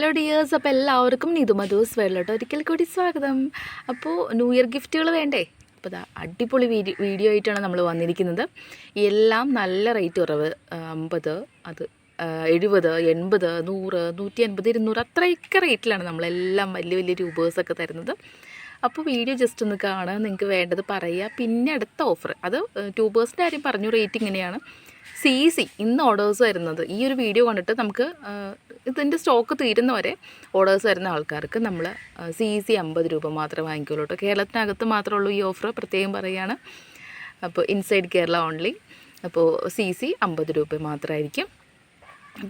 Hello dears അപ്പോൾ എല്ലാവർക്കും നീതു മധുസ് വെള്ളോട്ട് ഒരിക്കൽ കൂടി സ്വാഗതം. അപ്പോൾ ന്യൂ ഇയർ ഗിഫ്റ്റുകൾ വേണ്ടേ? അപ്പോൾ അടിപൊളി വീഡിയോ വീഡിയോ ആയിട്ടാണ് നമ്മൾ വന്നിരിക്കുന്നത്. എല്ലാം നല്ല റേറ്റ് കുറവ്. അമ്പത് അത് എഴുപത് എൺപത് നൂറ് നൂറ്റി അൻപത് ഇരുന്നൂറ് അത്രയൊക്കെ റേറ്റിലാണ് നമ്മളെല്ലാം വലിയ വലിയ രൂപേഴ്സൊക്കെ തരുന്നത്. അപ്പോൾ വീഡിയോ ജസ്റ്റ് ഒന്ന് കാണുക. നിങ്ങൾക്ക് വേണ്ടത് പറയുക പിന്നെ അടുത്ത ഓഫർ അത് ട്യൂബേഴ്സിന്റെ കാര്യം പറഞ്ഞു റേറ്റ് ഇങ്ങനെയാണ്. സി സി ഇന്ന് ഓർഡേഴ്സ് വരുന്നത്. ഈ ഒരു വീഡിയോ കണ്ടിട്ട് നമുക്ക് ഇതിന്റെ സ്റ്റോക്ക് തീരുന്നവരെ ഓർഡേഴ്സ് വരുന്ന ആൾക്കാർക്ക് നമ്മൾ സി സി അമ്പത് രൂപ മാത്രമേ വാങ്ങിക്കുള്ളൂ കേട്ടോ കേരളത്തിനകത്ത് മാത്രമേ ഉള്ളൂ ഈ ഓഫർ പ്രത്യേകം പറയുകയാണ് അപ്പോൾ ഇൻസൈഡ് കേരള ഓൺലി അപ്പോൾ സി സി അമ്പത് രൂപ മാത്രമായിരിക്കും.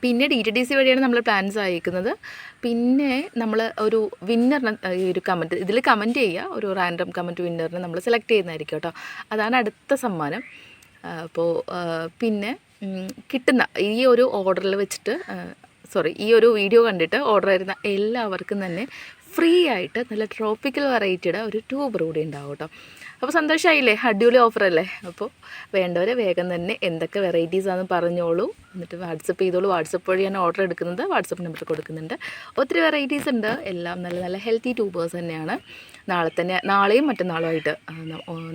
പിന്നെ ഡി ടി ഡി സി വഴിയാണ് നമ്മൾ പ്ലാൻസ് അയക്കുന്നത്. പിന്നെ നമ്മൾ ഒരു വിന്നറിന് ഈ ഒരു കമന്റ് ഇതിൽ കമന്റ് ചെയ്യുക. ഒരു റാൻഡം കമന്റ് വിന്നറിനെ നമ്മൾ സെലക്ട് ചെയ്യുന്നതായിരിക്കും കേട്ടോ അതാണ് അടുത്ത സമ്മാനം. അപ്പോൾ പിന്നെ കിട്ടുന്ന ഈ ഒരു ഓർഡറിൽ വെച്ചിട്ട് സോറി ഈ ഒരു വീഡിയോ കണ്ടിട്ട് ഓർഡർ ചെയ്യുന്ന എല്ലാവർക്കും തന്നെ ഫ്രീ ആയിട്ട് നല്ല ട്രോപ്പിക്കൽ വെറൈറ്റിയുടെ ഒരു ട്യൂബർ കൂടി ഉണ്ടാവും കേട്ടോ അപ്പോൾ സന്തോഷമായില്ലേ അടിപൊളി അല്ലേ? അപ്പോൾ വേണ്ടവരെ വേഗം തന്നെ എന്തൊക്കെ വെറൈറ്റീസ് ആണെന്ന് പറഞ്ഞോളൂ. എന്നിട്ട് വാട്സപ്പ് ചെയ്തോളൂ. വാട്സപ്പ് വഴി ഞാൻ ഓർഡർ എടുക്കുന്നത് വാട്സപ്പ് നമ്പർ കൊടുക്കുന്നുണ്ട്. ഒത്തിരി വെറൈറ്റീസ് ഉണ്ട്. എല്ലാം നല്ല നല്ല ഹെൽത്തി ട്യൂബേഴ്സ് തന്നെയാണ്. നാളെ തന്നെ നാളെയും മറ്റന്നാളുമായിട്ട്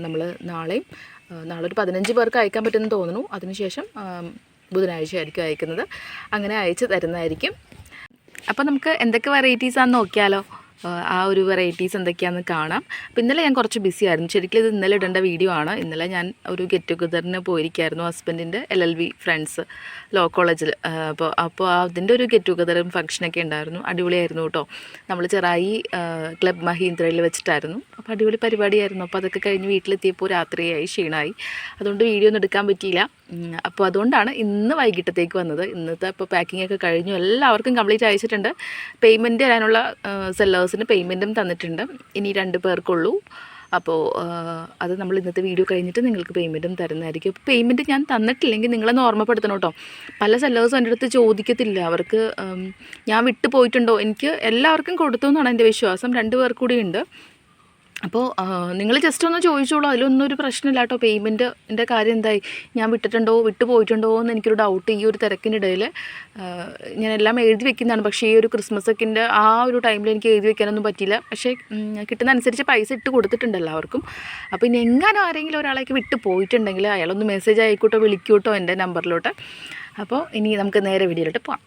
നമ്മൾ നാളെയും നാളെ ഒരു പതിനഞ്ച് പേർക്ക് അയക്കാൻ പറ്റുമെന്ന് തോന്നുന്നു. അതിനുശേഷം ബുധനാഴ്ച ആയിരിക്കും അയക്കുന്നത്. അങ്ങനെ അയച്ച് തരുന്നതായിരിക്കും. അപ്പോൾ നമുക്ക് എന്തൊക്കെ വെറൈറ്റീസാണെന്ന് നോക്കിയാലോ? ആ, ഒരു വെറൈറ്റീസ് എന്തൊക്കെയാണെന്ന് കാണാം. അപ്പോൾ ഇന്നലെ ഞാൻ കുറച്ച് ബിസി ആയിരുന്നു. ശരിക്കും ഇത് ഇന്നലെ ഇടേണ്ട വീഡിയോ ആണ്. ഇന്നലെ ഞാൻ ഒരു ഗെറ്റ് ടുഗദറിന് പോയിരിക്കായിരുന്നു ഹസ്ബൻഡിന്റെ L L B friends law. കോളേജിൽ അപ്പോൾ അപ്പോൾ അതിന്റെ ഒരു ഗെറ്റ് ടുഗദറും ഫംഗ്ഷനൊക്കെ ഉണ്ടായിരുന്നു. അടിപൊളിയായിരുന്നു കേട്ടോ. നമ്മൾ ചെറായി ക്ലബ് മഹീന്ദ്രയിൽ വെച്ചിട്ടായിരുന്നു. അപ്പോൾ അടിപൊളി പരിപാടിയായിരുന്നു. അപ്പോൾ അതൊക്കെ കഴിഞ്ഞ് വീട്ടിലെത്തിയപ്പോൾ രാത്രിയായി ക്ഷീണമായി അതുകൊണ്ട് വീഡിയോ ഒന്നും എടുക്കാൻ പറ്റിയില്ല. അപ്പോൾ അതുകൊണ്ടാണ് ഇന്ന് വൈകിട്ടത്തേക്ക് വന്നത്. ഇന്നത്തെ ഇപ്പോൾ പാക്കിംഗ് ഒക്കെ കഴിഞ്ഞു. എല്ലാവർക്കും കംപ്ലീറ്റ് അയച്ചിട്ടുണ്ട്. പേയ്മെന്റ് തരാനുള്ള സെല്ലേഴ്സിന് പേയ്മെന്റും തന്നിട്ടുണ്ട്. ഇനി രണ്ട് പേർക്കുള്ളൂ. അപ്പോൾ അത് നമ്മൾ ഇന്നത്തെ വീഡിയോ കഴിഞ്ഞിട്ട് നിങ്ങൾക്ക് പേയ്മെന്റും തരുന്നതായിരിക്കും. അപ്പോൾ പേയ്മെന്റ് ഞാൻ തന്നിട്ടില്ലെങ്കിൽ നിങ്ങളൊന്ന് ഓർമ്മപ്പെടുത്തണം കേട്ടോ പല സെല്ലേഴ്സും എന്റെ അടുത്ത് ചോദിക്കത്തില്ല. അവർക്ക് ഞാൻ വിട്ടു പോയിട്ടുണ്ടോ എനിക്ക് എല്ലാവർക്കും കൊടുത്തു എന്നാണ് എന്റെ വിശ്വാസം. രണ്ട് പേർ കൂടിയുണ്ട് അപ്പോൾ നിങ്ങൾ ജസ്റ്റ് ഒന്ന് ചോദിച്ചോളൂ. അതിലൊന്നും ഒരു പ്രശ്നമില്ല കേട്ടോ പേയ്മെന്റിന്റെ കാര്യം എന്തായി? ഞാൻ വിട്ടിട്ടുണ്ടോ? വിട്ടു പോയിട്ടുണ്ടോ? എന്ന് എനിക്കൊരു ഡൗട്ട് ഈ ഒരു തിരക്കിനിടയിൽ ഞാൻ എല്ലാം എഴുതി വെക്കുന്നതാണ്. പക്ഷേ ഈ ഒരു ക്രിസ്മസ് ഒക്കെന്റെ ആ ഒരു ടൈമിൽ എനിക്ക് എഴുതി വെക്കാനൊന്നും പറ്റിയില്ല. പക്ഷേ കിട്ടുന്ന അനുസരിച്ച് പൈസ ഇട്ട് കൊടുത്തിട്ടുണ്ട് എല്ലാവർക്കും. അപ്പോൾ ഇനി എങ്ങാനും ആരെങ്കിലും ഒരാളേക്ക് വിട്ടു പോയിട്ടുണ്ടെങ്കിൽ അയാളൊന്ന് മെസ്സേജ് ആയിക്കോട്ടോ വിളിക്കൂട്ടോ എന്റെ നമ്പറിലോട്ട് അപ്പോൾ ഇനി നമുക്ക് നേരെ വീഡിയോയിലോട്ട് പോവാം.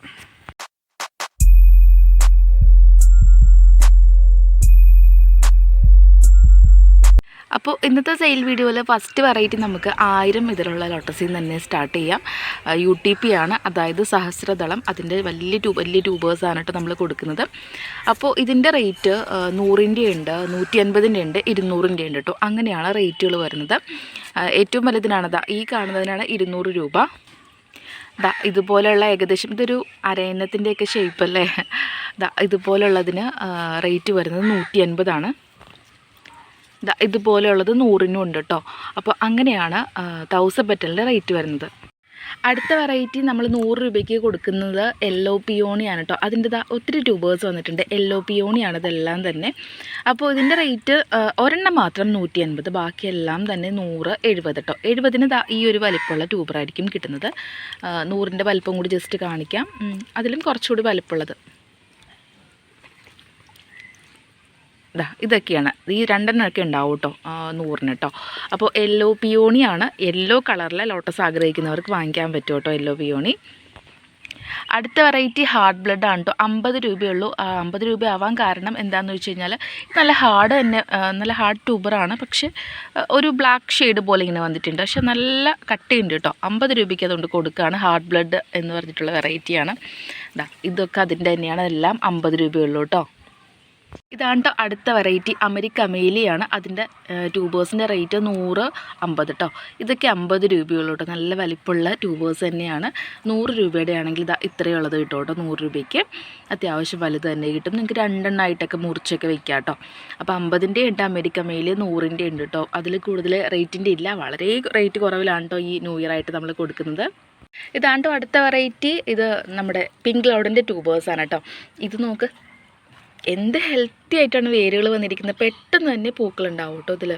അപ്പോൾ ഇന്നത്തെ സെയിൽ വീഡിയോയിൽ ഫസ്റ്റ് വെറൈറ്റി നമുക്ക് ആയിരം ഇതിലുള്ള ലോട്ടസിൽ നിന്ന് തന്നെ സ്റ്റാർട്ട് ചെയ്യാം യു ടി പി ആണ്. അതായത് സഹസ്രദളം. അതിന്റെ വലിയ ടൂ വലിയ ട്യൂബേഴ്സാണ് കേട്ടോ നമ്മൾ കൊടുക്കുന്നത്. അപ്പോൾ ഇതിന്റെ റേറ്റ് നൂറിന്റെ ഉണ്ട് നൂറ്റി അൻപതിന്റെ ഉണ്ട് ഇരുന്നൂറിന്റെ ഉണ്ട് കേട്ടോ അങ്ങനെയാണ് റേറ്റുകൾ വരുന്നത്. ഏറ്റവും വലുതിനാണ്. ദാ ഈ കാണുന്നതിനാണ് ഇരുന്നൂറ് രൂപ. ദാ ഇതുപോലെയുള്ള ഏകദേശം ഇതൊരു അരയന്നത്തിന്റെയൊക്കെ ഷേപ്പ് അല്ലേ? ദാ ഇതുപോലുള്ളതിന് റേറ്റ് വരുന്നത് നൂറ്റി അൻപതാണ് ഇതുപോലെയുള്ളത് നൂറിനും ഉണ്ട് കേട്ടോ അപ്പോൾ അങ്ങനെയാണ് തൗസൻഡ് പെറ്റലിന്റെ റേറ്റ് വരുന്നത്. അടുത്ത വെറൈറ്റി നമ്മൾ നൂറ് രൂപയ്ക്ക് കൊടുക്കുന്നത് യെല്ലോ പിയോണിയാണ് കേട്ടോ അതിന്റെ ഒത്തിരി ട്യൂബേഴ്സ് വന്നിട്ടുണ്ട്. യെല്ലോ പിയോണിയാണ് ഇതെല്ലാം തന്നെ. അപ്പോൾ ഇതിന്റെ റേറ്റ് ഒരെണ്ണം മാത്രം നൂറ്റി അൻപത് ബാക്കിയെല്ലാം തന്നെ നൂറ് എഴുപത് കേട്ടോ എഴുപതിന് ഈ ഒരു വലിപ്പമുള്ള ട്യൂബറായിരിക്കും കിട്ടുന്നത്. നൂറിന്റെ വലിപ്പം കൂടി ജസ്റ്റ് കാണിക്കാം. അതിലും കുറച്ചുകൂടി വലിപ്പമുള്ളത്. ഇതാ ഇതൊക്കെയാണ്. ഈ രണ്ടെണ്ണമൊക്കെ ഉണ്ടാവും കേട്ടോ നൂറിന് കേട്ടോ അപ്പോൾ യെല്ലോ പിയോണിയാണ് യെല്ലോ കളറിലെ ലോട്ടസ് ആഗ്രഹിക്കുന്നവർക്ക് വാങ്ങിക്കാൻ പറ്റും കേട്ടോ യെല്ലോ പിയോണി അടുത്ത വെറൈറ്റി ഹാർഡ് ബ്ലഡ് ആണ് കേട്ടോ അമ്പത് രൂപയുള്ളൂ. അമ്പത് രൂപ ആവാൻ കാരണം എന്താണെന്ന് വെച്ച് കഴിഞ്ഞാൽ നല്ല ഹാർഡ് തന്നെ നല്ല ഹാർഡ് ട്യൂബറാണ് പക്ഷേ ഒരു ബ്ലാക്ക് ഷെയ്ഡ് പോലെ ഇങ്ങനെ വന്നിട്ടുണ്ട്. പക്ഷെ നല്ല കട്ടിയുണ്ട് കേട്ടോ അമ്പത് രൂപയ്ക്ക് അതുകൊണ്ട് കൊടുക്കുകയാണ് ഹാർഡ് ബ്ലഡ് എന്ന് പറഞ്ഞിട്ടുള്ള വെറൈറ്റിയാണ് ഇതാ ഇതൊക്കെ അതിന്റെ തന്നെയാണ്. എല്ലാം അമ്പത് രൂപയുള്ളൂ കേട്ടോ ഇതാണ് അടുത്ത വെറൈറ്റി അമരിക്ക അമേലിയാണ്. അതിന്റെ ട്യൂബേഴ്സിന്റെ റേറ്റ് നൂറ് അമ്പത് കേട്ടോ ഇതൊക്കെ അമ്പത് രൂപയുള്ളൂ കേട്ടോ നല്ല വലിപ്പമുള്ള ട്യൂബേഴ്സ് തന്നെയാണ്. നൂറ് രൂപയുടെ ആണെങ്കിൽ ഇതാ ഇത്രയും ഉള്ളത് കിട്ടും കേട്ടോ നൂറ് രൂപയ്ക്ക്. അത്യാവശ്യം വലുത് തന്നെ കിട്ടും. നിങ്ങൾക്ക് രണ്ടെണ്ണമായിട്ടൊക്കെ മുറിച്ചൊക്കെ വെക്കാം കേട്ടോ അപ്പോൾ അമ്പതിന്റെ ഉണ്ട് അമേരിക്ക മേൽ നൂറിന്റെ ഉണ്ട് കേട്ടോ അതിൽ കൂടുതൽ റേറ്റിന്റെ ഇല്ല. വളരെ റേറ്റ് കുറവിലാണ് കേട്ടോ ഈ ന്യൂ ഇയർ ആയിട്ട് നമ്മൾ കൊടുക്കുന്നത്. ഇതാണ് ട്ടോ അടുത്ത വെറൈറ്റി ഇത് നമ്മുടെ പിങ്ക് ക്ലൗഡിന്റെ ട്യൂബേഴ്സാണ് കേട്ടോ ഇത് നോക്ക്. എന്ത് ഹെൽത്തി ആയിട്ടാണ് വേരുകൾ വന്നിരിക്കുന്നത്? പെട്ടെന്ന് തന്നെ പൂക്കളുണ്ടാവും കേട്ടോ ഇതിൽ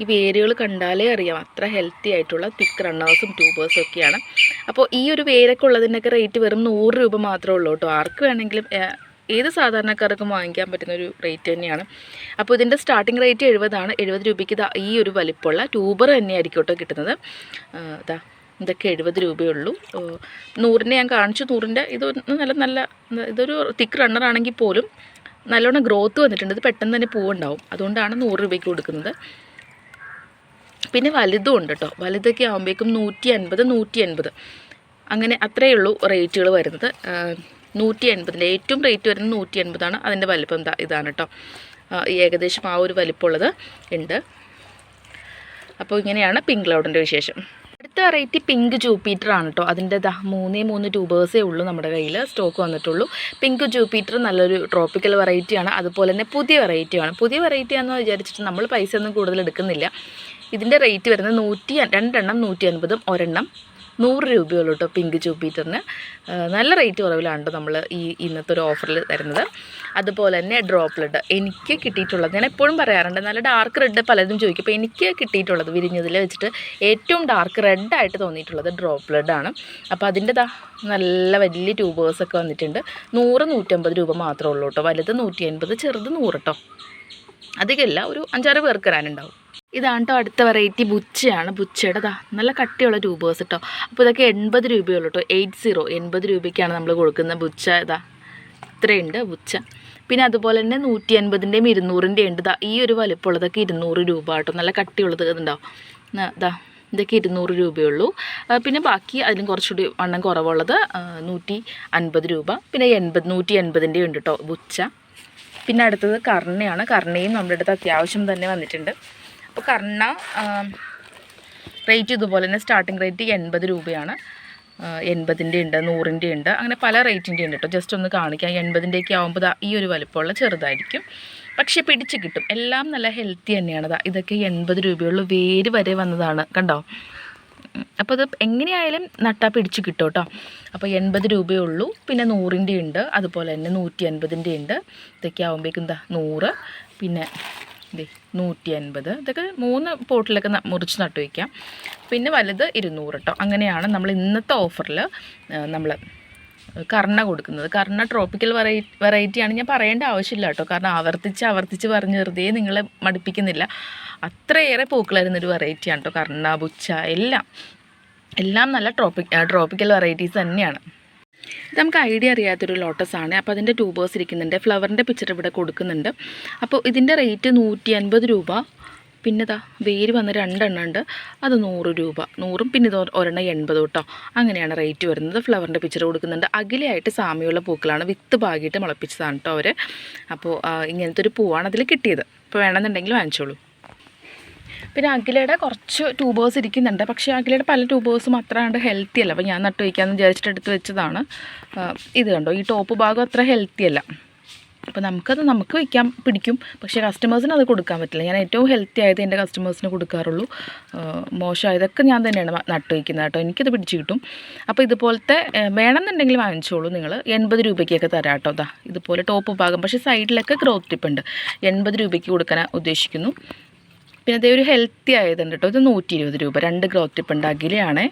ഈ വേരുകൾ കണ്ടാലേ അറിയാം അത്ര ഹെൽത്തി ആയിട്ടുള്ള തിക്ക് റണ്ണേഴ്സും ട്യൂബേഴ്സും ഒക്കെയാണ്. അപ്പോൾ ഈ ഒരു വേരൊക്കെ ഉള്ളതിന്റെയൊക്കെ റേറ്റ് വെറും നൂറ് രൂപ മാത്രമേ ഉള്ളൂ കേട്ടോ. ആർക്ക് വേണമെങ്കിലും ഏത് സാധാരണക്കാർക്കും വാങ്ങിക്കാൻ പറ്റുന്ന ഒരു റേറ്റ് തന്നെയാണ്. അപ്പോൾ ഇതിന്റെ സ്റ്റാർട്ടിംഗ് റേറ്റ് എഴുപതാണ്. എഴുപത് രൂപയ്ക്ക് ഈ ഒരു വലിപ്പമുള്ള ട്യൂബർ തന്നെയായിരിക്കും കേട്ടോ കിട്ടുന്നത്. ഇതാ ഇതൊക്കെ എഴുപത് രൂപയുള്ളൂ നൂറിന്റെ ഞാൻ കാണിച്ചു. നൂറിന്റെ ഇത് നല്ല നല്ല ഇതൊരു തിക്ക് റണ്ണറാണെങ്കിൽ പോലും നല്ലോണം ഗ്രോത്ത് വന്നിട്ടുണ്ട്. ഇത് പെട്ടെന്ന് തന്നെ പൂവുണ്ടാവും. അതുകൊണ്ടാണ് നൂറ് രൂപയ്ക്ക് കൊടുക്കുന്നത്. പിന്നെ വലുതും ഉണ്ട് കേട്ടോ വലുതൊക്കെ ആകുമ്പോഴേക്കും നൂറ്റി അൻപത് നൂറ്റി അൻപത് അങ്ങനെ അത്രയേ ഉള്ളൂ റേറ്റുകൾ വരുന്നത്. നൂറ്റി അൻപതിന്റെ ഏറ്റവും റേറ്റ് വരുന്നത് നൂറ്റി അൻപതാണ് അതിന്റെ വലിപ്പം ഇതാണ് കേട്ടോ ഏകദേശം ആ ഒരു വലിപ്പമുള്ളത് ഉണ്ട്. അപ്പോൾ ഇങ്ങനെയാണ് പിങ്ക് ക്ലൗഡിന്റെ വിശേഷം. അടുത്ത വെറൈറ്റി പിങ്ക് ജൂപ്പിറ്റർ ആണ് കേട്ടോ അതിന്റെ മൂന്നേ മൂന്ന് ട്യൂബേഴ്സേ ഉള്ളൂ നമ്മുടെ കയ്യിൽ സ്റ്റോക്ക് വന്നിട്ടുള്ളൂ. പിങ്ക് ജൂപ്പിറ്റർ നല്ലൊരു ട്രോപ്പിക്കൽ വെറൈറ്റിയാണ് അതുപോലെ തന്നെ പുതിയ വെറൈറ്റിയാണ് പുതിയ വെറൈറ്റി ആണെന്ന് വിചാരിച്ചിട്ട് നമ്മൾ പൈസ ഒന്നും കൂടുതൽ എടുക്കുന്നില്ല. ഇതിന്റെ റേറ്റ് വരുന്നത് നൂറ്റി രണ്ടെണ്ണം നൂറ്റി അൻപതും ഒരെണ്ണം. നൂറ് രൂപയുള്ളൂ കേട്ടോ പിങ്ക് ജൂപ്പിറ്ററിന്. നല്ല റേറ്റ് കുറവിലാണ് നമ്മൾ ഈ ഇന്നത്തെ ഒരു ഓഫറിൽ തരുന്നത്. അതുപോലെ തന്നെ ഡ്രോപ്പ് ലെഡ് എനിക്ക് കിട്ടിയിട്ടുള്ളത് ഞാൻ എപ്പോഴും പറയാറുണ്ട് നല്ല ഡാർക്ക് റെഡ് പലരും ചോദിക്കും. അപ്പോൾ എനിക്ക് കിട്ടിയിട്ടുള്ളത് വിരിഞ്ഞതിൽ വെച്ചിട്ട് ഏറ്റവും ഡാർക്ക് റെഡായിട്ട് തോന്നിയിട്ടുള്ളത് ഡ്രോപ്പ് ആണ്. അപ്പോൾ അതിന്റെ ദാ നല്ല വലിയ ട്യൂബേഴ്സൊക്കെ വന്നിട്ടുണ്ട്. നൂറ് നൂറ്റമ്പത് രൂപ മാത്രമേ ഉള്ളൂ കേട്ടോ വലുത് നൂറ്റി അൻപത് ചെറുത് നൂറ് കേട്ടോ അധികമല്ല ഒരു അഞ്ചാറ് പേർക്ക് വരാനുണ്ടാവും. ഇതാണ് കേട്ടോ അടുത്ത വെറൈറ്റി ബുച്ചയാണ്. ബുച്ചയുടെ നല്ല കട്ടിയുള്ള രൂപേഴ്സ് കേട്ടോ അപ്പോൾ ഇതൊക്കെ എൺപത് രൂപയുള്ളൂ കേട്ടോ എയ്റ്റ് സീറോ എൺപത് രൂപയ്ക്കാണ് നമ്മൾ കൊടുക്കുന്ന ബുച്ച ഇതാ. ഇത്രയുണ്ട് ബുച്ച. പിന്നെ അതുപോലെ തന്നെ നൂറ്റി അൻപതിന്റെയും ഇരുന്നൂറിന്റെയും ഉണ്ട്. ദാ ഈ ഒരു വലിപ്പമുള്ളതൊക്കെ ഇരുന്നൂറ് രൂപ കേട്ടോ നല്ല കട്ടിയുള്ളത് ഇതുണ്ടാവും. ഇതാ ഇതൊക്കെ ഇരുന്നൂറ് രൂപയുള്ളൂ. പിന്നെ ബാക്കി അതിലും കുറച്ചുകൂടി വണ്ണം കുറവുള്ളത് നൂറ്റി അൻപത് രൂപ. പിന്നെ എൺപത് നൂറ്റി എൺപതിന്റെ ഉണ്ട് കേട്ടോ ബുച്ച. പിന്നെ അടുത്തത് കർണയാണ്. കർണയും നമ്മുടെ അടുത്ത് അത്യാവശ്യം തന്നെ വന്നിട്ടുണ്ട്. അപ്പോൾ കർണ റേറ്റ് ഇതുപോലെ തന്നെ സ്റ്റാർട്ടിംഗ് റേറ്റ് എൺപത് രൂപയാണ്. എൺപതിന്റെ ഉണ്ട് നൂറിന്റെ ഉണ്ട്. അങ്ങനെ പല റേറ്റിന്റെ ഉണ്ട് കേട്ടോ ജസ്റ്റ് ഒന്ന് കാണിക്കാം. എൺപതിന്റെയൊക്കെ ആകുമ്പോൾ ഈ ഒരു വലിപ്പമുള്ള ചെറുതായിരിക്കും. പക്ഷേ പിടിച്ച് കിട്ടും. എല്ലാം നല്ല ഹെൽത്തി തന്നെയാണ്. ഇതൊക്കെ എൺപത് രൂപയുള്ള. വേര് വരെ വന്നതാണ്. കണ്ടോ. അപ്പോൾ ഇത് എങ്ങനെയായാലും നട്ടാ പിടിച്ച് കിട്ടും കേട്ടോ. അപ്പോൾ എൺപത് രൂപയേ ഉള്ളൂ പിന്നെ നൂറിന്റെ ഉണ്ട്. അതുപോലെ തന്നെ നൂറ്റി അൻപതിന്റെ ഉണ്ട്. ഇതൊക്കെ ആകുമ്പോഴേക്കും എന്താ നൂറ്. പിന്നെ നൂറ്റി അൻപത് ഇതൊക്കെ മൂന്ന് പോട്ടിലൊക്കെ മുറിച്ച് നട്ടു വയ്ക്കാം പിന്നെ വലുത് ഇരുന്നൂറ് കേട്ടോ. അങ്ങനെയാണ് നമ്മൾ ഇന്നത്തെ ഓഫറിൽ നമ്മൾ കർണ കൊടുക്കുന്നത്. കർണ ട്രോപ്പിക്കൽ വെറൈ വെറൈറ്റിയാണ് ഞാൻ പറയേണ്ട ആവശ്യമില്ല കേട്ടോ. കാരണം ആവർത്തിച്ച് ആവർത്തിച്ച് പറഞ്ഞ് വെറുതെ നിങ്ങളെ മടുപ്പിക്കുന്നില്ല. അത്രയേറെ പൂക്കളരുന്നൊരു വെറൈറ്റിയാണ് കേട്ടോ. കർണ ബുച്ച എല്ലാം. എല്ലാം നല്ല ട്രോപ്പിക് ട്രോപ്പിക്കൽ വെറൈറ്റീസ് തന്നെയാണ്. ഇത് നമുക്ക് ഐഡിയ അറിയാത്തൊരു ലോട്ടസ് ആണ്. അപ്പോൾ അതിന്റെ ട്യൂബേഴ്സ് ഇരിക്കുന്നുണ്ട്. ഫ്ലവറിന്റെ പിക്ചർ ഇവിടെ കൊടുക്കുന്നുണ്ട്. അപ്പോൾ ഇതിന്റെ റേറ്റ് നൂറ്റി അൻപത് രൂപ. പിന്നെ ഇതാ വേര് വന്ന് രണ്ടെണ്ണം ഉണ്ട് അത് നൂറ് രൂപ. നൂറും പിന്നെ ഇത് ഒരെണ്ണം എൺപത് കേട്ടോ അങ്ങനെയാണ് റേറ്റ് വരുന്നത്. ഫ്ലവറിന്റെ പിക്ചർ കൊടുക്കുന്നുണ്ട്. അകലെയായിട്ട് സാമ്യമുള്ള പൂക്കളാണ്. വിത്ത് ഭാഗിയിട്ട് മുളപ്പിച്ചതാണ് കേട്ടോ അവർ അപ്പോൾ ഇങ്ങനത്തെ ഒരു പൂവാണ് അതിൽ കിട്ടിയത്. അപ്പോൾ വേണമെന്നുണ്ടെങ്കിൽ വാങ്ങിച്ചോളൂ. പിന്നെ അഖിലയുടെ കുറച്ച് ട്യൂബേഴ്സ് ഇരിക്കുന്നുണ്ട്. പക്ഷേ അഖിലയുടെ പല ട്യൂബേഴ്സും അത്ര കണ്ട് ഹെൽത്തി അല്ല. അപ്പോൾ ഞാൻ നട്ടു വയ്ക്കാമെന്ന് വിചാരിച്ചിട്ട് എടുത്ത് വെച്ചതാണ്. ഇത് കണ്ടോ? ഈ ടോപ്പ് ഭാഗം അത്ര ഹെൽത്തി അല്ല. അപ്പോൾ നമുക്കത് നമുക്ക് വയ്ക്കാൻ പിടിക്കും. പക്ഷേ കസ്റ്റമേഴ്സിന് അത് കൊടുക്കാൻ പറ്റില്ല. ഞാൻ ഏറ്റവും ഹെൽത്തി ആയത് എന്റെ കസ്റ്റമേഴ്സിന് കൊടുക്കാറുള്ളൂ. മോശമായതൊക്കെ ഞാൻ തന്നെയാണ് നട്ട് വയ്ക്കുന്നത് കേട്ടോ. എനിക്കത് പിടിച്ച് കിട്ടും. അപ്പോൾ ഇതുപോലത്തെ വേണമെന്നുണ്ടെങ്കിൽ വാങ്ങിച്ചോളൂ നിങ്ങൾ എൺപത് രൂപയ്ക്കൊക്കെ തരാം കേട്ടോ. അതാ ഇതുപോലെ ടോപ്പ് ഭാഗം. പക്ഷേ സൈഡിലൊക്കെ ഗ്രോത്ത് ടിപ്പ് ഉണ്ട്. എൺപത് രൂപയ്ക്ക് കൊടുക്കാൻ ഉദ്ദേശിക്കുന്നു. പിന്നെ അതേ ഒരു ഹെൽത്തി ആയതുണ്ട് കേട്ടോ. ഇത് നൂറ്റി ഇരുപത് രൂപ. രണ്ട് ഗ്രോത്ത് ടിപ്പ് ഉണ്ട് അഖിലയാണ്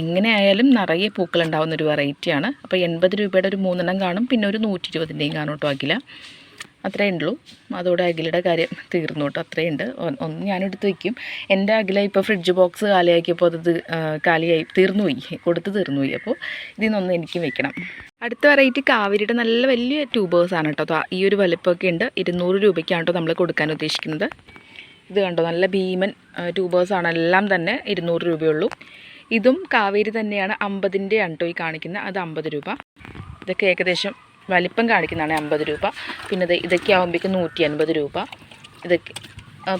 എങ്ങനെയായാലും നിറയെ പൂക്കൾ ഉണ്ടാവുന്ന ഒരു വെറൈറ്റിയാണ് അപ്പോൾ എൺപത് രൂപയുടെ ഒരു മൂന്നെണ്ണം കാണും. പിന്നെ ഒരു നൂറ്റി ഇരുപതിന്റെയും കാണും കേട്ടോ അഖില. അത്രയേ ഉള്ളൂ. അതോടെ അഖിലയുടെ കാര്യം തീർന്നു കേട്ടോ അത്രയുണ്ട് ഒന്ന് ഞാനെടുത്ത് വയ്ക്കും എന്റെ അഖില ഇപ്പോൾ ഫ്രിഡ്ജ് ബോക്സ് കാലിയാക്കിയപ്പോൾ അത് കാലിയായി തീർന്നു പോയി കൊടുത്ത് തീർന്നു പോയി അപ്പോൾ ഇതിൽ നിന്നൊന്ന് എനിക്ക് വെക്കണം. അടുത്ത വെറൈറ്റി കാവേരിയുടെ നല്ല വലിയ ട്യൂബേഴ്സാണ് കേട്ടോ ഈ ഒരു വലിപ്പമൊക്കെ ഉണ്ട്. ഇരുന്നൂറ് രൂപയ്ക്കാണ് കേട്ടോ നമ്മൾ കൊടുക്കാൻ ഉദ്ദേശിക്കുന്നത്. ഇത് കണ്ടോ? നല്ല ഭീമൻ ട്യൂബേഴ്സാണ് എല്ലാം തന്നെ ഇരുന്നൂറ് രൂപയുള്ളൂ ഇതും കാവേരി തന്നെയാണ് അമ്പതിന്റെ ആണ് കേട്ടോ ഈ കാണിക്കുന്നത് അത് അമ്പത് രൂപ. ഇതൊക്കെ ഏകദേശം വലിപ്പം കാണിക്കുന്നതാണ് അമ്പത് രൂപ. പിന്നെ ഇത് ഇതൊക്കെ ആകുമ്പോഴേക്കും നൂറ്റി അൻപത് രൂപ. ഇതൊക്കെ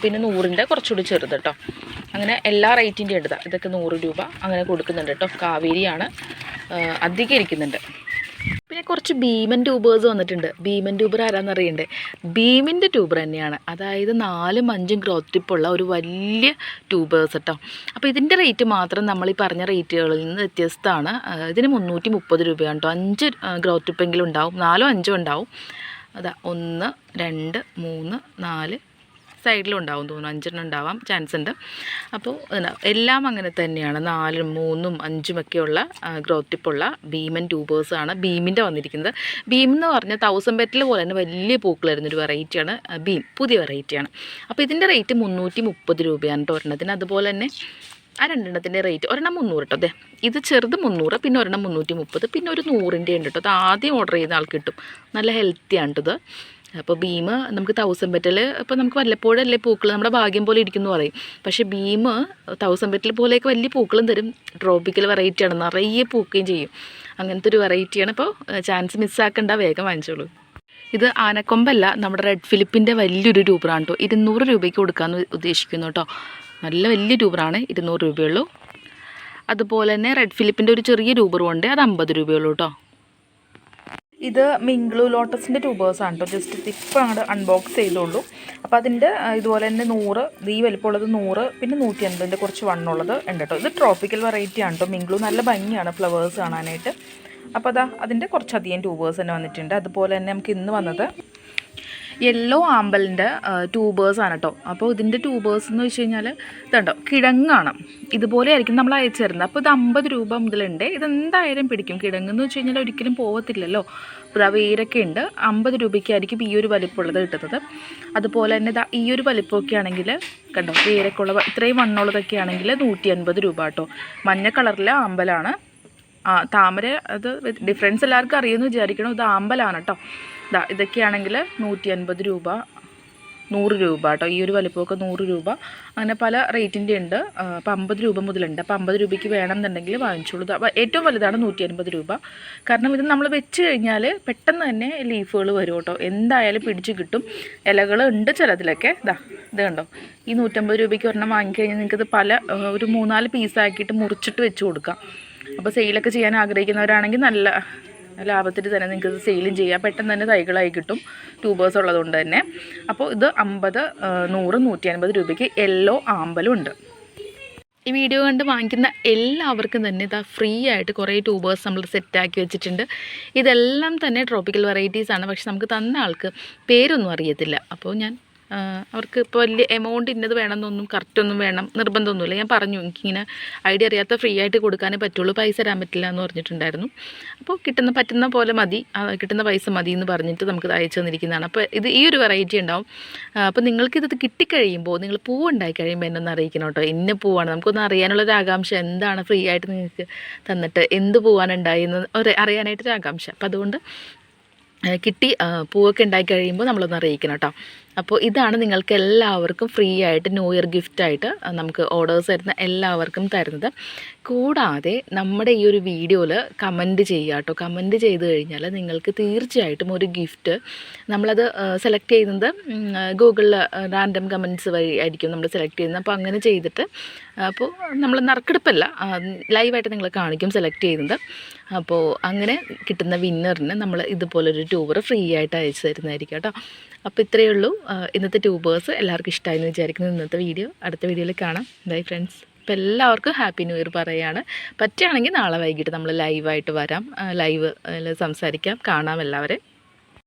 പിന്നെ നൂറിന്റെ കുറച്ചുകൂടി ചെറുത് കേട്ടോ അങ്ങനെ എല്ലാ റേറ്റിന്റെ എടുത്താൽ. ഇതൊക്കെ നൂറ് രൂപ അങ്ങനെ കൊടുക്കുന്നുണ്ട് കേട്ടോ കാവേരിയാണ് അധികം ഇരിക്കുന്നുണ്ട് പിന്നെ കുറച്ച് ഭീമൻ ട്യൂബേഴ്സ് വന്നിട്ടുണ്ട്. ഭീമൻ ട്യൂബർ ആരാന്ന് ആരാന്നറിയണ്ടേ ഭീമിന്റെ ട്യൂബർ തന്നെയാണ്. അതായത് നാലും അഞ്ചും ഗ്രോത്ത് ടിപ്പുള്ള ഒരു വലിയ ട്യൂബേഴ്സ് കേട്ടോ അപ്പോൾ ഇതിന്റെ റേറ്റ് മാത്രം നമ്മൾ ഈ പറഞ്ഞ റേറ്റുകളിൽ നിന്ന് വ്യത്യസ്തമാണ്. ഇതിന് മുന്നൂറ്റി മുപ്പത് രൂപയാണ് കേട്ടോ അഞ്ച് ഗ്രോത്ത് ടിപ്പെങ്കിലും ഉണ്ടാവും. നാലോ അഞ്ചോ ഉണ്ടാവും. അതാ ഒന്ന് രണ്ട് മൂന്ന് നാല് സൈഡിലും ഉണ്ടാവും തോന്നുന്നു. അഞ്ചെണ്ണം ഉണ്ടാവാം. ചാൻസ് ഉണ്ട്. അപ്പോൾ എല്ലാം അങ്ങനെ തന്നെയാണ്. നാലും മൂന്നും അഞ്ചും ഒക്കെയുള്ള ഗ്രോത്ത് ടിപ്പുള്ള ഭീമൻ ട്യൂബേഴ്സാണ് ഭീമിന്റെ വന്നിരിക്കുന്നത്. ഭീം എന്ന് പറഞ്ഞാൽ തൗസൻഡ് ബെറ്റിൽ പോലെ തന്നെ വലിയ പൂക്കൾ വരുന്നൊരു വെറൈറ്റിയാണ് ഭീം. പുതിയ വെറൈറ്റിയാണ് അപ്പോൾ ഇതിന്റെ റേറ്റ് മുന്നൂറ്റി മുപ്പത് രൂപയാണ് കേട്ടോ ഒരെണ്ണത്തിന്. അതുപോലെ തന്നെ ആ രണ്ടെണ്ണത്തിന്റെ റേറ്റ് ഒരെണ്ണം മുന്നൂറ് കേട്ടോ. അതെ ഇത് ചെറുത് മുന്നൂറ് പിന്നെ ഒരെണ്ണം മുന്നൂറ്റി മുപ്പത് പിന്നെ ഒരു നൂറിന്റെ ഉണ്ട് കേട്ടോ. അത് ആദ്യം ഓർഡർ ചെയ്യുന്ന ആൾക്ക് കിട്ടും. നല്ല ഹെൽത്തിയാണ് കേട്ടോ അപ്പോൾ ഭീമ നമുക്ക് തൗസൻഡ് ബെറ്റിൽ ഇപ്പോൾ നമുക്ക് വല്ലപ്പോഴല്ലേ പൂക്കൾ നമ്മുടെ ഭാഗ്യം പോലെ ഇരിക്കുന്നു പറയും. പക്ഷേ ഭീമ തൗസൻഡ് ബെറ്റിൽ പോലെയൊക്കെ വലിയ പൂക്കളും തരും. ട്രോപ്പിക്കൽ വെറൈറ്റിയാണ് നിറയെ പൂക്കുകയും ചെയ്യും. അങ്ങനത്തെ ഒരു വെറൈറ്റിയാണ് അപ്പോൾ ചാൻസ് മിസ്സാക്കണ്ട വേഗം വാങ്ങിച്ചോളൂ. ഇത് ആനക്കൊമ്പല്ല നമ്മുടെ റെഡ് ഫിലിപ്പിന്റെ വലിയൊരു ട്യൂബറാണ് കേട്ടോ ഇരുന്നൂറ് രൂപയ്ക്ക് കൊടുക്കാമെന്ന് ഉദ്ദേശിക്കുന്നു കേട്ടോ നല്ല വലിയ രൂപറാണ്. ഇരുന്നൂറ് രൂപയുള്ളൂ അതുപോലെ തന്നെ റെഡ് ഫിലിപ്പിന്റെ ഒരു ചെറിയ രൂപറുമുണ്ട് ഉണ്ട് അത് അമ്പത് രൂപയുള്ളൂ കേട്ടോ ഇത് മിംഗ്ലു ലോട്ടസിന്റെ ട്യൂബേഴ്സാണ് കേട്ടോ ജസ്റ്റ് ഇപ്പം അങ്ങോട്ട് അൺബോക്സ് ചെയ്തോളൂ. അപ്പോൾ അതിന്റെ ഇതുപോലെ തന്നെ നൂറ് ഈ വലിപ്പമുള്ളത് നൂറ് പിന്നെ നൂറ്റി അൻപതിന്റെ കുറച്ച് വണ്ണുള്ളത് ഉണ്ട് കേട്ടോ ഇത് ട്രോപ്പിക്കൽ വെറൈറ്റി ആണ് കേട്ടോ മിംഗ്ലു നല്ല ഭംഗിയാണ് ഫ്ലവേഴ്സ് കാണാനായിട്ട്. അപ്പോൾ അതാ അതിന്റെ കുറച്ചധികം ട്യൂബേഴ്സ് തന്നെ വന്നിട്ടുണ്ട്. അതുപോലെ തന്നെ നമുക്ക് ഇന്ന് വന്നത് യെല്ലോ ആമ്പലിന്റെ ട്യൂബേഴ്സാണ് കേട്ടോ അപ്പോൾ ഇതിന്റെ ട്യൂബേഴ്സ് എന്ന് വെച്ച് കഴിഞ്ഞാൽ ഇതുണ്ടോ കിഴങ്ങാണ് ഇതുപോലെ ആയിരിക്കും നമ്മൾ അയച്ചു തരുന്നത് അപ്പോൾ ഇത് അമ്പത് രൂപ മുതലുണ്ട്. ഇതെന്തായാലും പിടിക്കും. കിഴങ്ങ് എന്ന് വെച്ച് കഴിഞ്ഞാൽ ഒരിക്കലും പോകത്തില്ലല്ലോ അപ്പോൾ വേരൊക്കെ ഉണ്ട്. അമ്പത് രൂപയ്ക്കായിരിക്കും ഈ ഒരു വലിപ്പമുള്ളത് കിട്ടുന്നത്. അതുപോലെ തന്നെ ഇതാ ഈ ഒരു വലിപ്പമൊക്കെ ആണെങ്കിൽ കണ്ടോ? വേരൊക്കെ ഉള്ള ഇത്രയും വണ്ണുള്ളതൊക്കെ ആണെങ്കിൽ നൂറ്റി അൻപത് രൂപ കേട്ടോ മഞ്ഞ കളറിലെ ആമ്പലാണ് ആ താമര അത് ഡിഫറൻസ് എല്ലാവർക്കും അറിയുമെന്ന് വിചാരിക്കണം. ഇത് ആമ്പലാണ് കേട്ടോ ഇതാ ഇതൊക്കെയാണെങ്കിൽ നൂറ്റി അൻപത് രൂപ. നൂറ് രൂപ കേട്ടോ. ഈ ഒരു വലിപ്പമൊക്കെ നൂറ് രൂപ. അങ്ങനെ പല റേറ്റിന്റെ ഉണ്ട്. അപ്പോൾ അമ്പത് രൂപ മുതലുണ്ട്. അപ്പോൾ അമ്പത് രൂപയ്ക്ക് വേണമെന്നുണ്ടെങ്കിൽ വാങ്ങിച്ചോളൂ. അപ്പോൾ ഏറ്റവും വലുതാണ് നൂറ്റി അൻപത് രൂപ. കാരണം ഇത് നമ്മൾ വെച്ച് കഴിഞ്ഞാൽ പെട്ടെന്ന് തന്നെ ലീഫുകൾ വരും കേട്ടോ. എന്തായാലും പിടിച്ച് കിട്ടും. ഇലകൾ ഉണ്ട് ചിലതിലൊക്കെ. ഇതാ ഇത് കണ്ടോ? ഈ നൂറ്റമ്പത് രൂപയ്ക്ക് ഒരെണ്ണം വാങ്ങിക്കഴിഞ്ഞാൽ നിങ്ങൾക്കിത് പല ഒരു മൂന്നാൽ പീസാക്കിയിട്ട് മുറിച്ചിട്ട് വെച്ച് കൊടുക്കാം. അപ്പോൾ സെയിലൊക്കെ ചെയ്യാൻ ആഗ്രഹിക്കുന്നവരാണെങ്കിൽ നല്ല ലാഭത്തിൽ തന്നെ നിങ്ങൾക്ക് ഇത് സെയിലും ചെയ്യാം. പെട്ടെന്ന് തന്നെ തൈകളായി കിട്ടും. ട്യൂബേഴ്സ് ഉള്ളതുകൊണ്ട് തന്നെ. അപ്പോൾ ഇത് അമ്പത് നൂറ് നൂറ്റി അൻപത് രൂപയ്ക്ക് യെല്ലോ ആമ്പലും ഉണ്ട്. ഈ വീഡിയോ കണ്ട് വാങ്ങിക്കുന്ന എല്ലാവർക്കും തന്നെ ഇതാ ഫ്രീ ആയിട്ട് കുറേ ട്യൂബേഴ്സ് നമ്മൾ സെറ്റാക്കി വെച്ചിട്ടുണ്ട്. ഇതെല്ലാം തന്നെ ട്രോപ്പിക്കൽ വെറൈറ്റീസാണ് പക്ഷെ നമുക്ക് തന്ന ആൾക്ക് പേരൊന്നും അറിയത്തില്ല. അപ്പോൾ ഞാൻ അവർക്ക് ഇപ്പോൾ വലിയ എമൗണ്ട് ഇന്നത് വേണമെന്നൊന്നും കറക്റ്റൊന്നും വേണം നിർബന്ധമൊന്നുമില്ല. ഞാൻ പറഞ്ഞു എനിക്കിങ്ങനെ ഐഡിയ അറിയാത്ത ഫ്രീ ആയിട്ട് കൊടുക്കാനേ പറ്റുള്ളൂ പൈസ തരാൻ പറ്റില്ല എന്ന് പറഞ്ഞിട്ടുണ്ടായിരുന്നു. അപ്പോൾ കിട്ടുന്ന പറ്റുന്ന പോലെ മതി കിട്ടുന്ന പൈസ മതി എന്ന് പറഞ്ഞിട്ട് നമുക്ക് അയച്ചു തന്നിരിക്കുന്നതാണ്. അപ്പോൾ ഇത് ഈ ഒരു വെറൈറ്റി ഉണ്ടാവും. അപ്പോൾ നിങ്ങൾക്കിത് കിട്ടിക്കഴിയുമ്പോൾ നിങ്ങൾ പൂവുണ്ടായി കഴിയുമ്പോൾ എന്നെ ഒന്ന് അറിയിക്കണം കേട്ടോ. ഇന്ന പൂവാണ്. നമുക്കൊന്ന് അറിയാനുള്ളൊരു ആകാംക്ഷ എന്താണ് ഫ്രീ ആയിട്ട് നിങ്ങൾക്ക് തന്നിട്ട് എന്ത് പൂവാണ് എന്ന് ഒരു അറിയാനായിട്ടൊരു ആകാംക്ഷ. അപ്പോൾ അതുകൊണ്ട് കിട്ടി പൂവൊക്കെ ഉണ്ടായി കഴിയുമ്പോൾ നമ്മളൊന്ന് അറിയിക്കണം കേട്ടോ. അപ്പോൾ ഇതാണ് നിങ്ങൾക്ക് എല്ലാവർക്കും ഫ്രീ ആയിട്ട് ന്യൂ ഇയർ ഗിഫ്റ്റ് ആയിട്ട് നമുക്ക് ഓർഡേഴ്സ് തരുന്ന എല്ലാവർക്കും തരുന്നത്. കൂടാതെ നമ്മുടെ ഈ ഒരു വീഡിയോയിൽ കമന്റ് ചെയ്യുക കേട്ടോ. കമന്റ് ചെയ്ത് കഴിഞ്ഞാൽ നിങ്ങൾക്ക് തീർച്ചയായിട്ടും ഒരു ഗിഫ്റ്റ് നമ്മളത് സെലക്ട് ചെയ്യുന്നത് ഗൂഗിളിൽ റാൻഡം കമന്റ്സ് വഴി ആയിരിക്കും നമ്മൾ സെലക്ട് ചെയ്യുന്നത്. അപ്പോൾ അങ്ങനെ ചെയ്തിട്ട് അപ്പോൾ നമ്മൾ നറുക്കെടുപ്പല്ല ലൈവായിട്ട് നിങ്ങൾ കാണിക്കും സെലക്ട് ചെയ്യുന്നത്. അപ്പോൾ അങ്ങനെ കിട്ടുന്ന വിന്നറിന് നമ്മൾ ഇതുപോലൊരു ടൂറ് ഫ്രീ ആയിട്ട് അയച്ചു തരുന്നതായിരിക്കും കേട്ടോ. അപ്പോൾ ഇത്രയേ ഉള്ളൂ. ഇന്നത്തെ ട്യൂബേഴ്സ് എല്ലാവർക്കും ഇഷ്ടമായിരുന്നു വിചാരിക്കുന്നു. ഇന്നത്തെ വീഡിയോ അടുത്ത വീഡിയോയിൽ കാണാം. Bye friends. അപ്പോൾ എല്ലാവർക്കും ഹാപ്പി ന്യൂ ഇയർ പറയുകയാണ് പറ്റുകയാണെങ്കിൽ നാളെ വൈകിട്ട് നമ്മൾ ലൈവായിട്ട് വരാം. ലൈവ് സംസാരിക്കാം. കാണാം എല്ലാവരെയും.